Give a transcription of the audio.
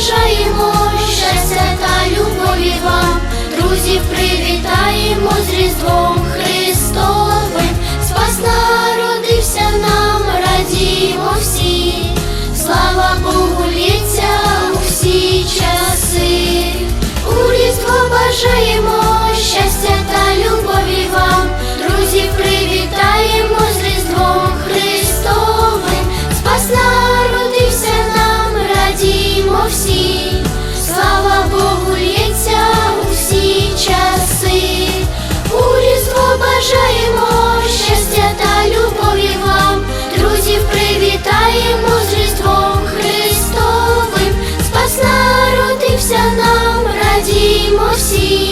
Бажаємо щастя та любові вам, друзів привітаємо з Різдвом Христовим, спас народився нам, радімо всі, слава Богу. 摩西